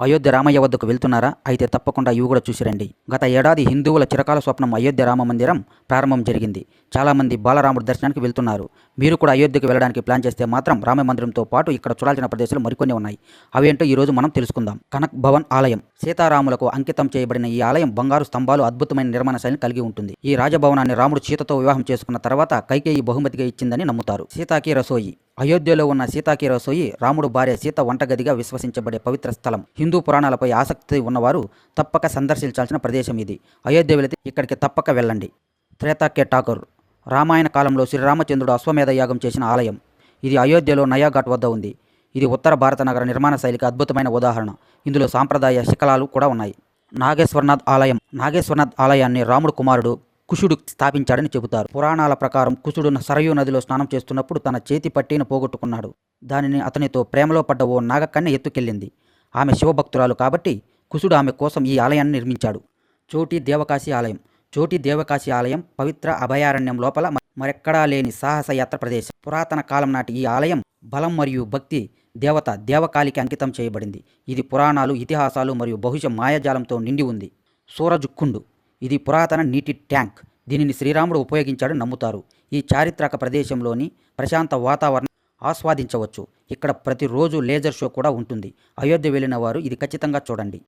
అయోధ్య రామయ్య వద్దకు వెళ్తున్నారా? అయితే తప్పకుండా ఇవి కూడా చూసిరండి. గత ఏడాది హిందువుల చిరకాల స్వప్నం అయోధ్య రామ మందిరం ప్రారంభం జరిగింది. చాలామంది బాలరాముడి దర్శనానికి వెళ్తున్నారు. మీరు కూడా అయోధ్యకు వెళ్ళడానికి ప్లాన్ చేస్తే మాత్రం రామ మందిరంతో పాటు ఇక్కడ చూడాల్సిన ప్రదేశాలు మరికొన్ని ఉన్నాయి. అవేంటో ఈ రోజు మనం తెలుసుకుందాం. కనక్ భవన్ ఆలయం. సీతారాములకు అంకితం చేయబడిన ఈ ఆలయం బంగారు స్తంభాలు అద్భుతమైన నిర్మాణ శైలిని కలిగి ఉంటుంది. ఈ రాజభవనాన్ని రాముడు సీతతో వివాహం చేసుకున్న తర్వాత కైకేయి బహుమతిగా ఇచ్చిందని నమ్ముతారు. సీతాకి రసోయి. అయోధ్యలో ఉన్న సీతాకి రసోయి రాముడు భార్య సీత వంటగదిగా విశ్వసించబడే పవిత్ర స్థలం. హిందూ పురాణాలపై ఆసక్తి ఉన్నవారు తప్పక సందర్శించాల్సిన ప్రదేశం ఇది. అయోధ్య వెళితే ఇక్కడికి తప్పక వెళ్ళండి. త్రేతాకే ఠాకూర్. రామాయణ కాలంలో శ్రీరామచంద్రుడు అశ్వమేధ యాగం చేసిన ఆలయం. ఇది అయోధ్యలో నయాఘాట్ వద్ద ఉంది. ఇది ఉత్తర భారత నగర నిర్మాణ శైలికి అద్భుతమైన ఉదాహరణ. ఇందులో సాంప్రదాయ శిఖలాలు కూడా ఉన్నాయి. నాగేశ్వరనాథ్ ఆలయం. నాగేశ్వరనాథ్ ఆలయాన్ని రాముడు కుమారుడు కుషుడు స్థాపించాడని చెబుతారు. పురాణాల ప్రకారం కుషుడు సరయూ నదిలో స్నానం చేస్తున్నప్పుడు తన చేతి పట్టీని పోగొట్టుకున్నాడు. దానిని అతనితో ప్రేమలో పడ్డ ఓ నాగకన్య ఎత్తుకెళ్ళింది. ఆమె శివభక్తురాలు కాబట్టి కుషుడు ఆమె కోసం ఈ ఆలయాన్ని నిర్మించాడు. చోటి దేవకాశి ఆలయం. చోటి దేవకాశి ఆలయం పవిత్ర అభయారణ్యం లోపల మరెక్కడా లేని సాహస యాత్ర ప్రదేశం. పురాతన కాలం నాటి ఈ ఆలయం బలం మరియు భక్తి దేవత దేవకాలికి అంకితం చేయబడింది. ఇది పురాణాలు ఇతిహాసాలు మరియు బహుశ మాయాజాలంతో నిండి ఉంది. సూరజుక్కుండు ఇది పురాతన నీటి ట్యాంక్. దీనిని శ్రీరాముడు ఉపయోగించాడని నమ్ముతారు. ఈ చారిత్రక ప్రదేశంలోని ప్రశాంత వాతావరణం ఆస్వాదించవచ్చు. ఇక్కడ ప్రతిరోజు లేజర్ షో కూడా ఉంటుంది. అయోధ్య వెళ్ళిన వారు ఇది ఖచ్చితంగా చూడండి.